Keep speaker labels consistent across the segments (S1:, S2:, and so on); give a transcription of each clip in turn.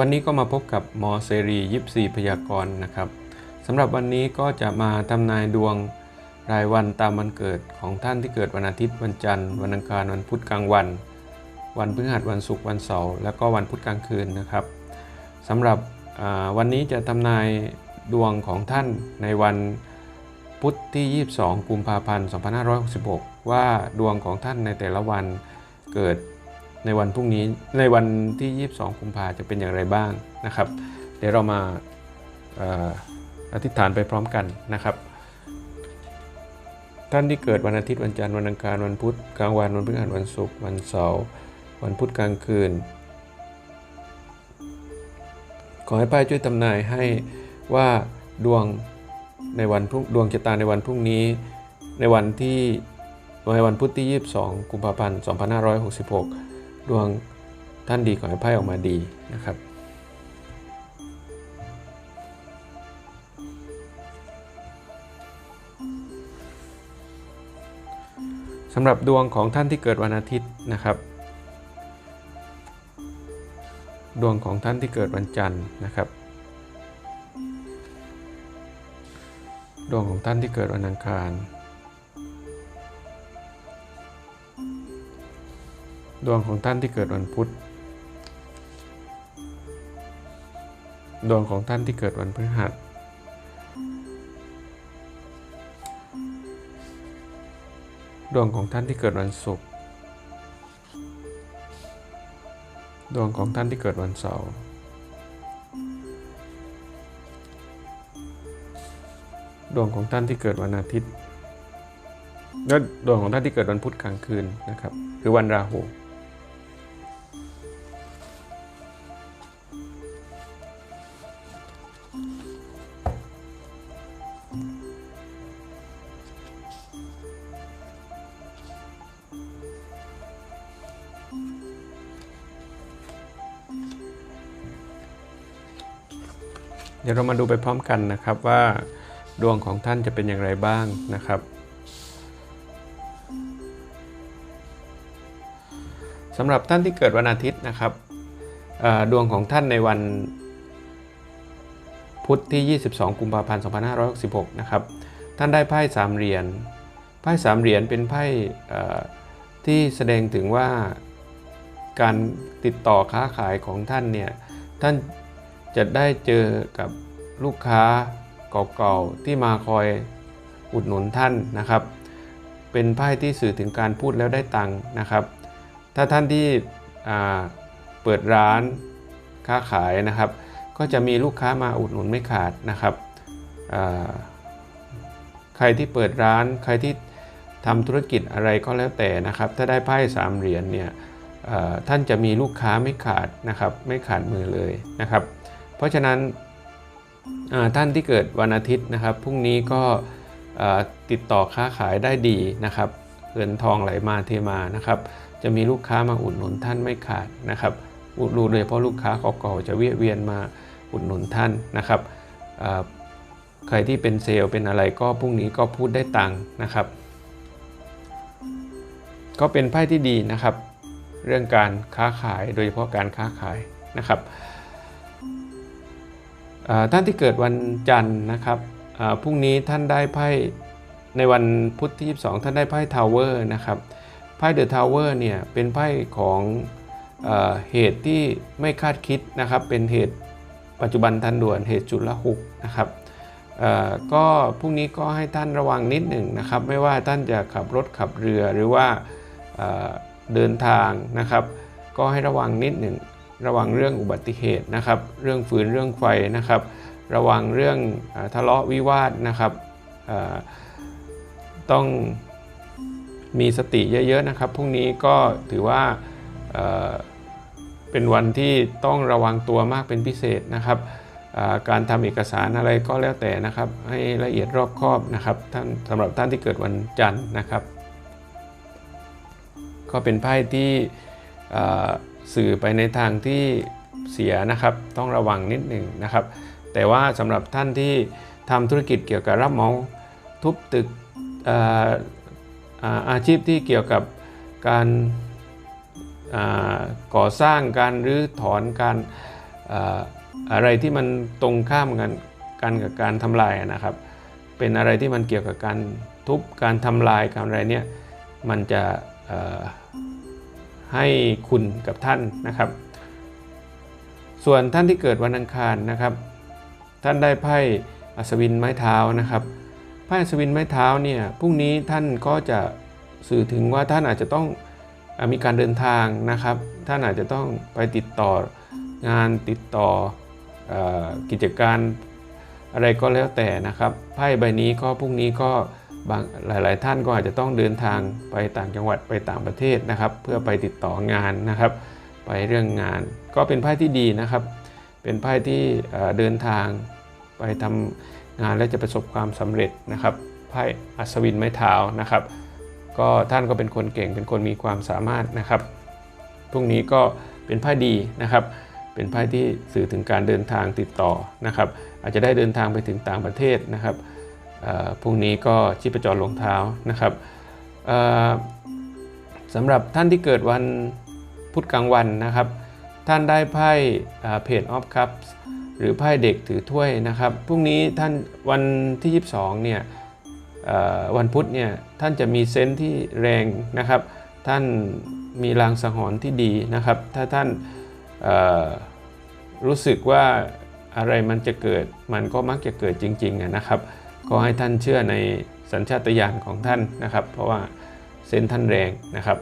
S1: วันนี้ก็มาพบกับหมอเสรียิปซีพยากรณ์นะครับสำหรับวันนี้ก็จะมาทำนายดวงรายวันตามวันเกิดของท่านที่เกิดวันอาทิตย์วันจันทร์ วันอังคารวันพุธกลางวัน วันพฤหัสวันศุกร์วันเสาร์แล้วก็วันพุธกลางคืนนะครับสำหรับวันนี้จะทำนายดวงของท่านในวันพุธที่ 22 กุมภาพันธ์ 2566 ว่าดวงของท่านในแต่ละวันเกิด ในวันพรุ่งนี้ในวันที่ 22กุมภาจะเป็นอย่างไรบ้างนะครับ เดี๋ยวเรามาเอ่ออธิษฐานไปพร้อมกันนะครับ ท่านที่เกิดวันอาทิตย์วันจันทร์วันอังคารวันพุธกลางวันวันพฤหัสวันศุกร์วันเสาร์วันพุธกลางคืน ขอให้ป้ายช่วยทำนายให้ว่าดวงในวันพรุ่งดวงชะตาในวันพรุ่งนี้ ในวันที่ในวันพุธที่ 22 กุมภาพันธ์ 2566 ดวงท่านดีขอให้ไพ่ออกมาดีนะครับ สำหรับดวงของท่านที่เกิดวันอาทิตย์นะครับ ดวงของท่านที่เกิดวันจันทร์นะครับ ดวงของท่านที่เกิดวันอังคาร ดวงของท่านที่เกิดวันพุธ ดวงของท่านที่เกิดวันพฤหัส ดวงของท่านที่เกิดวันศุกร์ ดวงของท่านที่เกิดวันเสาร์ดวงของท่านที่เกิดวันอาทิตย์และดวงของท่านที่เกิดวันพุธกลางคืนนะครับ คือวันราหู เรามาดูไปพร้อมกันนะครับว่าดวงของท่านจะเป็นอย่างไรบ้างนะครับสำหรับท่านที่เกิดวันอาทิตย์นะครับดวงของท่านในวันพุธที่ 22 กุมภาพันธ์ 2566 นะครับ ท่านได้ไพ่สามเหรียญ ไพ่สามเหรียญเป็นไพ่ที่แสดงถึงว่าการติดต่อค้าขายของท่านเนี่ย ท่านจะได้เจอกับ ลูกค้าเก่าๆที่มาคอยอุดหนุนท่านนะครับ เป็นไพ่ที่สื่อถึงการพูดแล้วได้ตังค์นะครับ ถ้าท่านที่เปิดร้านค้าขายนะครับ ก็จะมีลูกค้ามาอุดหนุนไม่ขาดนะครับใครที่เปิดร้านใครที่ทำธุรกิจอะไรก็แล้วแต่นะครับ ถ้าได้ไพ่สามเหรียญเนี่ยท่านจะมีลูกค้าไม่ขาดนะครับ ไม่ขาดมือเลยนะครับ เพราะฉะนั้น ท่านที่เกิดวันอาทิตย์นะครับพรุ่งนี้ก็ติดต่อค้าขายได้ดีนะครับเงินทองไหลมาเทมานะครับจะมีลูกค้ามาอุดหนุนท่านไม่ขาดนะครับอุดหนุนเลยเพราะลูกค้าเก่าๆจะเวียเวียนมาอุดหนุนท่านนะครับใครที่เป็นเซลล์เป็นอะไรก็พรุ่งนี้ก็พูดได้ตังค์นะครับ ก็เป็นไพ่ที่ดีนะครับ เรื่องการค้าขายโดยเฉพาะการค้าขายนะครับ ท่านที่เกิดวันจันทร์นะครับพรุ่งนี้ท่านได้ไพ่ในวันพุธที่ 22 ท่านได้ไพ่ทาวเวอร์นะครับไพ่เดอะทาวเวอร์เนี่ยเป็นไพ่ของเอเหตุที่ไม่คาดคิดนะครับ เป็นเหตุปัจจุบันทันด่วนเหตุจุลหุกนะครับก็พรุ่งนี้ก็ให้ท่านระวังนิดหนึ่งนะครับ ไม่ว่าท่านจะขับรถขับเรือหรือว่าเอเดินทางนะครับ ก็ให้ระวังนิดหนึ่ง ระวังเรื่องอุบัติเหตุนะครับ เรื่องฝืนเรื่องไฟนะครับ ระวังเรื่องอทะเลาะวิวาทนะครับต้องมีสติเยอะๆนะครับพรุ่งนี้ก็ถือว่าเเป็นวันที่ต้องระวังตัวมากเป็นพิเศษนะครับการทำเอกสารอะไรก็แล้วแต่นะครับ ให้ละเอียดรอบคอบนะครับท่านสำหรับท่านที่เกิดวันจันทร์นะครับ ก็เป็นไพ่ที่ สื่อไปในทางที่เสียนะครับ ต้องระวังนิดหนึ่งนะครับ แต่ว่าสำหรับท่านที่ทำธุรกิจเกี่ยวกับรับเหมาทุบตึกอาอาชีพที่เกี่ยวกับการก่อสร้างการรื้อถอนการอะไรที่มันตรงข้ามกันกันกับการทำลายนะครับ เป็นอะไรที่มันเกี่ยวกับการทุบการทำลายการอะไรเนี่ยมันจะ ให้คุณกับท่านนะครับ ส่วนท่านที่เกิดวันอังคารนะครับ ท่านได้ไพ่อัศวินไม้เท้านะครับไพ่อัศวินไม้เท้าเนี่ยพรุ่งนี้ท่านก็จะสื่อถึงว่าท่านอาจจะต้องมีการเดินทางนะครับ ท่านอาจจะต้องไปติดต่องานติดต่ออกิจการอะไรก็แล้วแต่นะครับไพ่ใบนี้ก็พรุ่งนี้ก็ บางหลาย ๆ ท่านก็อาจจะต้องเดินทางไปต่างจังหวัดไปต่างประเทศนะครับ เพื่อไปติดต่องานนะครับ ไปเรื่องงาน ก็เป็นไพ่ที่ดีนะครับ เป็นไพ่ที่เดินทางไปทำงานและจะประสบความสำเร็จนะครับไพ่อัศวินไม้เท้านะครับ ก็ท่านก็เป็นคนเก่งเป็นคนมีความสามารถนะครับพรุ่งนี้ก็เป็นไพ่ดีนะครับ เป็นไพ่ที่สื่อถึงการเดินทางติดต่อนะครับ อาจจะได้เดินทางไปถึงต่างประเทศนะครับ พรุ่งนี้ก็ชีพจรลงเท้านะครับสำหรับท่านที่เกิดวันพุธกลางวันนะครับ ท่านได้ไพ่เพจออฟคัพหรือไพ่เด็กถือถ้วยนะครับพรุ่งนี้ท่านวันที่ 22เนี่ยวันพุธเนี่ยท่านจะมีเซนที่แรงนะครับ ท่านมีลางสังหรณ์ที่ดีนะครับ ถ้าท่านรู้สึกว่าอะไรมันจะเกิดมันก็มักจะเกิดจริงๆนะครับ ก็ให้ท่านเชื่อในสัญชาตญาณของท่านนะครับ เพราะว่าเซนท่านแรงนะครับ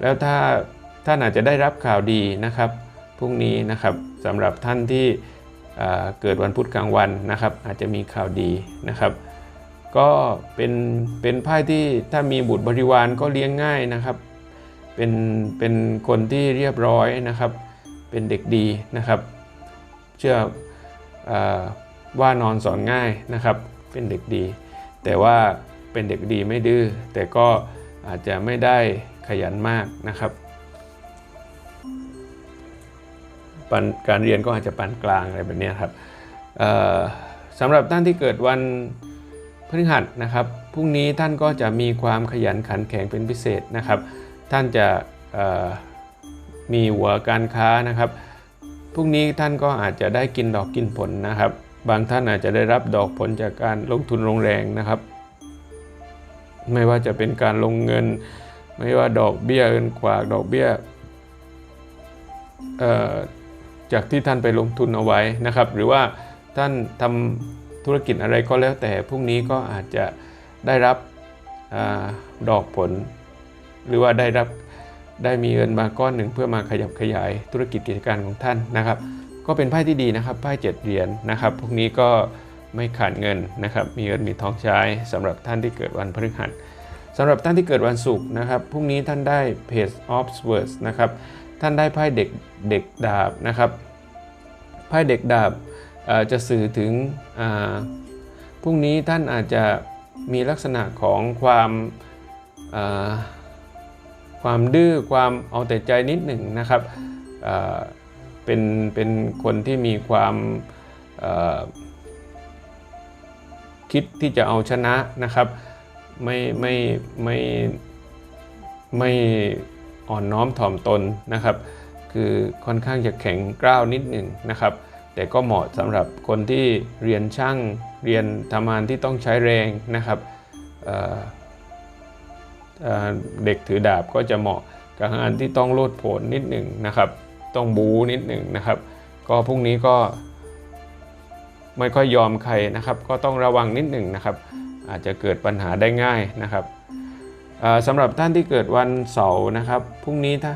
S1: แล้วถ้าท่านอาจจะได้รับข่าวดีนะครับพรุ่งนี้นะครับสำหรับท่านที่เเกิดวันพุธกลางวันนะครับ อาจจะมีข่าวดีนะครับ ก็เป็นเป็นไพ่ที่ถ้ามีบุตรบริวารก็เลี้ยงง่ายนะครับ เป็นเป็นคนที่เรียบร้อยนะครับ เป็นเด็กดีนะครับ เชื่ออว่านอนสอนง่ายนะครับ เป็นเด็กดี แต่ว่าเป็นเด็กดีไม่ดื้อแต่ก็อาจจะไม่ได้ขยันมากนะครับการเรียนก็อาจจะปานกลางอะไรแบบนี้ครับสำหรับท่านที่เกิดวันพฤหัสนะครับพรุ่งนี้ท่านก็จะมีความขยันขันแข็งเป็นพิเศษนะครับ ท่านจะมีหัวการค้านะครับพรุ่งนี้ท่านก็อาจจะได้กินดอกกินผลนะครับ บางท่านอาจจะได้รับดอกผลจากการลงทุนลงแรงนะครับ ไม่ว่าจะเป็นการลงเงิน ไม่ว่าดอกเบี้ยเงินกวากดอกเบี้ยจากที่ท่านไปลงทุนเอาไว้นะครับ หรือว่าท่านทำธุรกิจอะไรก็แล้วแต่พรุ่งนี้ก็อาจจะได้รับอดอกผล หรือว่าได้รับได้มีเงินมาก้อนหนึ่งเพื่อมาขยับขยายธุรกิจกิจการของท่านนะครับ ก็เป็นไพ่ที่ดีนะครับไพ่เจ็ดเหรียญนะครับ พวกนี้ก็ไม่ขาดเงินนะครับ มีเงินมีทองใช้สำหรับท่านที่เกิดวันพฤหัสสำหรับท่านที่เกิดวันศุกร์นะครับพรุ่งนี้ท่านได้ Page of Swords นะครับท่านได้ไพ่เด็กเด็กดาบนะครับไพ่เด็กดาบจะสื่อถึงพรุ่งนี้ท่านอาจจะมีลักษณะของความความดื้อความเอาแต่ใจนิดหนึ่งนะครับ เป็นเป็นคนที่มีความคิดที่จะเอาชนะนะครับ ไม่ไม่ไม่ไม่อ่อนน้อมถ่อมตนนะครับ คือค่อนข้างจะแข็งกร้าวนิดหนึ่งนะครับ แต่ก็เหมาะสำหรับคนที่เรียนช่างเรียนทำงานที่ต้องใช้แรงนะครับเเเด็กถือดาบก็จะเหมาะกับงานที่ต้องโลดโผนนิดหนึ่งนะครับ ต้องบูนิดหนึ่งนะครับ ก็พรุ่งนี้ก็ ไม่ค่อยยอมใครนะครับ ก็ต้องระวังนิดหนึ่งนะครับ อาจจะเกิดปัญหาได้ง่ายนะครับสำหรับท่านที่เกิดวันเสาร์นะครับพรุ่งนี้ถ้า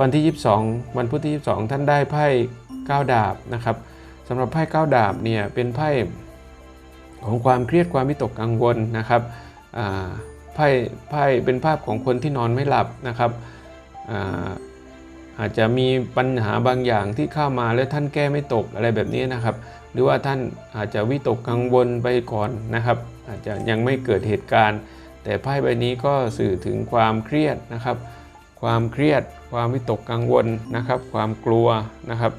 S1: วันที่ 22 วันพุธที่ 22 ท่านได้ไพ่9ดาบนะครับสำหรับไพ่9ดาบเนี่ยเป็นไพ่ของความเครียดความวิตกกังวลนะครับไพ่ไพ่เป็นภาพของคนที่นอนไม่หลับนะครับ อาจจะมีปัญหาบางอย่างที่เข้ามาแล้วท่านแก้ไม่ตกอะไรแบบนี้นะครับ หรือว่าท่านอาจจะวิตกกังวลไปก่อนนะครับ อาจจะยังไม่เกิดเหตุการณ์ แต่ไพ่ใบนี้ก็สื่อถึงความเครียดนะครับ ความเครียด ความวิตกกังวลนะครับ ความกลัวนะครับ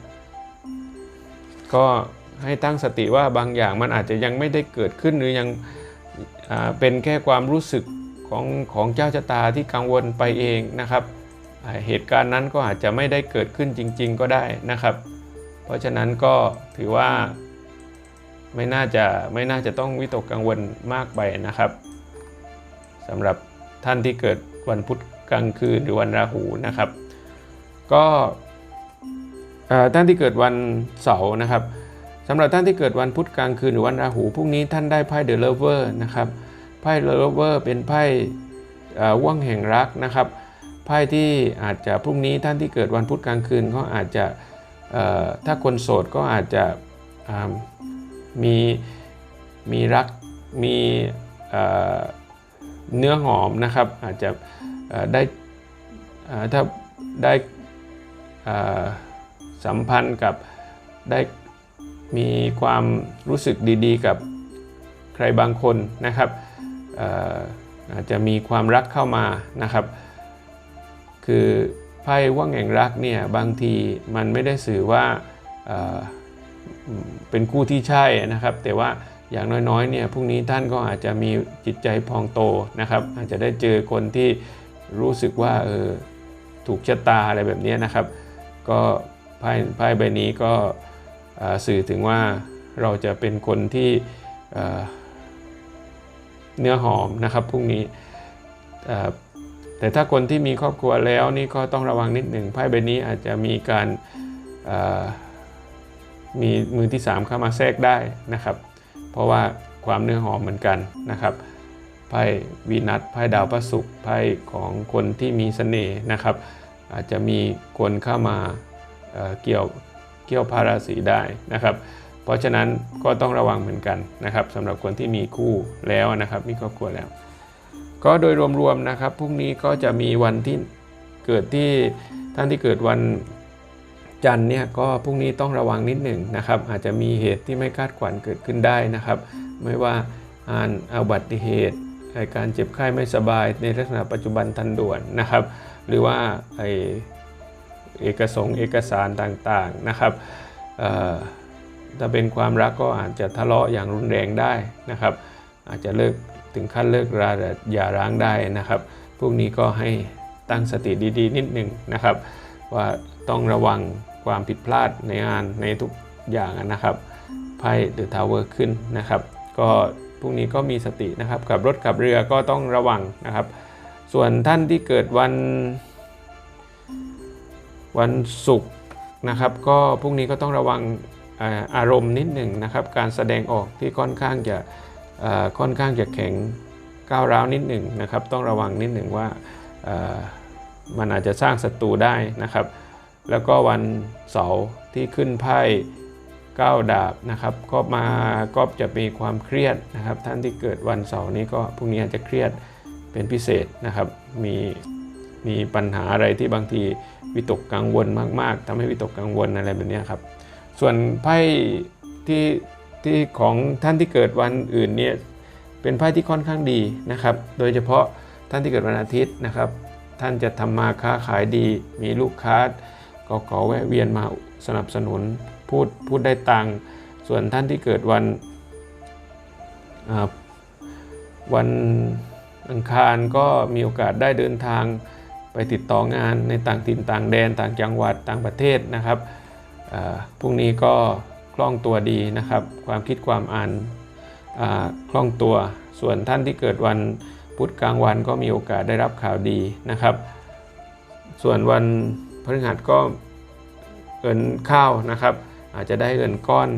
S1: ก็ให้ตั้งสติว่าบางอย่างมันอาจจะยังไม่ได้เกิดขึ้นหรือยังเป็นแค่ความรู้สึกของของเจ้าชะตาที่กังวลไปเองนะครับ เหตุการณ์นั้นก็อาจจะไม่ได้เกิดขึ้นจริง ๆ ก็ได้นะครับ เพราะฉะนั้นก็ถือว่าไม่น่าจะไม่น่าจะต้องวิตกกังวลมากไปนะครับสำหรับท่านที่เกิดวันพุธกลางคืนหรือวันราหูนะครับ ก็ท่านที่เกิดวันเสาร์นะครับสำหรับท่านที่เกิดวันพุธกลางคืนหรือวันราหูพรุ่งนี้ท่านได้ไพ่เดอะเลเวอร์นะครับไพ่เดอะเลเวอร์เป็นไพ่เอ่อว่างแห่งรักนะครับ ไพ่ที่อาจจะพรุ่งนี้ท่านที่เกิดวันพุธกลางคืนก็อาจจะถ้าคนโสดก็อาจจะมีมีรักมีเนื้อหอมนะครับ อาจจะได้ถ้าได้สัมพันธ์กับได้มีความรู้สึกดีๆ กับใครบางคนนะครับอาจจะมีความรักเข้ามานะครับ คือไพ่ว่างแห่งรักเนี่ยบางทีมันไม่ได้สื่อว่าเเป็นคู่ที่ใช่นะครับ แต่ว่าอย่างน้อยๆเนี่ยพรุ่งนี้ท่านก็อาจจะมีจิตใจพองโตนะครับ อาจจะได้เจอคนที่รู้สึกว่าเออถูกชะตาอะไรแบบนี้นะครับ ก็ไพ่ไพ่ใบนี้ก็สื่อถึงว่าเราจะเป็นคนที่เเนื้อหอมนะครับพรุ่งนี้ แต่ถ้าคนที่มีครอบครัวแล้วนี่ก็ต้องระวังนิดหนึ่งไพ่ใบนี้อาจจะมีการมีมือที่ 3 เข้ามาแทรกได้นะครับ เพราะว่าความเนื้อหอมเหมือนกันนะครับไพ่วีนัสไพ่ดาวพระศุกร์ไพ่ของคนที่มีเสน่ห์นะครับ อาจจะมีคนเข้ามาเเกี่ยวเกี่ยวพาราสีได้นะครับ เพราะฉะนั้นก็ต้องระวังเหมือนกันนะครับสำหรับคนที่มีคู่แล้วนะครับมีครอบครัวแล้ว ก็โดยรวมๆนะครับพรุ่งนี้ก็จะมีวันที่เกิดที่ท่านที่เกิดวันจันทร์เนี่ยก็พรุ่งนี้ต้องระวังนิดหนึ่งนะครับ อาจจะมีเหตุที่ไม่คาดฝันเกิดขึ้นได้นะครับ ไม่ว่าอ่านอุบัติเหตุอาการเจ็บไข้ไม่สบายในลักษณะปัจจุบันทันด่วนนะครับ หรือว่าไอเอกสงค์เอกสารต่างๆนะครับเอ่อถ้าเป็นความรักก็อาจจะทะเลาะอย่างรุนแรงได้นะครับ อาจจะเลิก ถึงขั้นเลิกราอย่าร้างได้นะครับ พวกนี้ก็ให้ตั้งสติดีๆ นิดหนึ่งนะครับ ว่าต้องระวังความผิดพลาดในงานในทุกอย่างนะครับไพ่เดอะทาวเวอร์ขึ้นนะครับ ก็พรุ่งนี้ก็มีสตินะครับกับรถกับเรือก็ต้องระวังนะครับ ส่วนท่านที่เกิดวันวันศุกร์นะครับก็พรุ่งนี้ก็ต้องระวังอารมณ์นิดหนึ่งนะครับ การแสดงออกที่ค่อนข้างจะ ค่อนข้างจะแข็งก้าวร้าวนิดหนึ่งนะครับ ต้องระวังนิดหนึ่งว่ามันอาจจะสร้างศัตรูได้นะครับ แล้วก็วันเสาร์ที่ขึ้นไพ่ก้าดาบนะครับ ก็มาก็จะมีความเครียดนะครับ ท่านที่เกิดวันเสาร์นี้ก็พรุ่งนี้อาจจะเครียดเป็นพิเศษนะครับ มีมีปัญหาอะไรที่บางทีวิตกกังวลมาก ๆทำให้วิตกกังวลอะไรแบบนี้ครับ ส่วนไพ่ที่ ที่ของท่านที่เกิดวันอื่นเนี่ยเป็นไพ่ที่ค่อนข้างดีนะครับ โดยเฉพาะท่านที่เกิดวันอาทิตย์นะครับ ท่านจะทำมาค้าขายดี มีลูกค้าก็ขอแวะเวียนมาสนับสนุนพูดพูดได้ตังส่วนท่านที่เกิดวันวันอังคารก็มีโอกาสได้เดินทางไปติดต่องานในต่างถิ่นต่างแดนต่างจังหวัดต่างประเทศนะครับพรุ่งนี้ก็ ล่องตัวดีนะครับ ความคิดความอ่านคล่องตัว ส่วนท่านที่เกิดวันพุธกลางวันก็มีโอกาสได้รับข่าวดีนะครับ ส่วนวันพฤหัสก็เงินข้าวนะครับ อาจจะได้เงินก้อน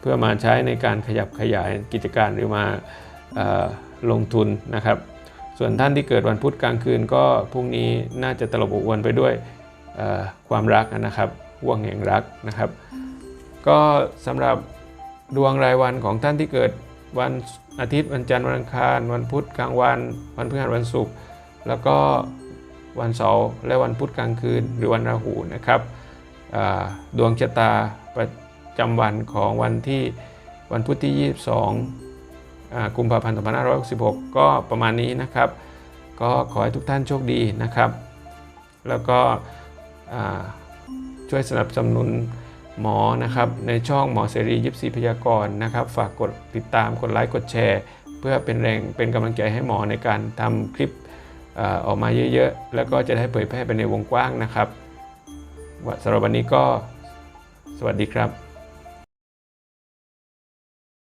S1: เพื่อมาใช้ในการขยับขยายกิจการหรือมาอลงทุนนะครับ ส่วนท่านที่เกิดวันพุธกลางคืนก็พรุ่งนี้น่าจะตลบอบอวนไปด้วยความรักนะครับห่วงแห่งรักนะครับ ก็สำหรับดวงรายวันของท่านที่เกิดวันอาทิตย์วันจันทร์วันอังคาร วันพุธกลางวัน วันพฤหัสวันศุกร์แล้วก็วันเสาร์และวันพุธกลางคืน หรือวันราหูนะครับดวงชะตาประจำวันของวันที่วันพุธที่ 22อ่ากุมภาพันธ์2566 ก็ประมาณนี้นะครับ ก็ขอให้ทุกท่านโชคดีนะครับ แล้วก็ช่วยสนับสนุน หมอนะครับในช่องหมอเสรียิปซีพยากรณ์นะครับ ฝากกดติดตามกดไลค์กดแชร์ เพื่อเป็นแรงเป็นกำลังใจให้หมอในการทำคลิปออกมาเยอะๆ แล้วก็จะได้เผยแพร่ไปในวงกว้างนะครับว่าสำหรับวันนี้ก็สวัสดีครับ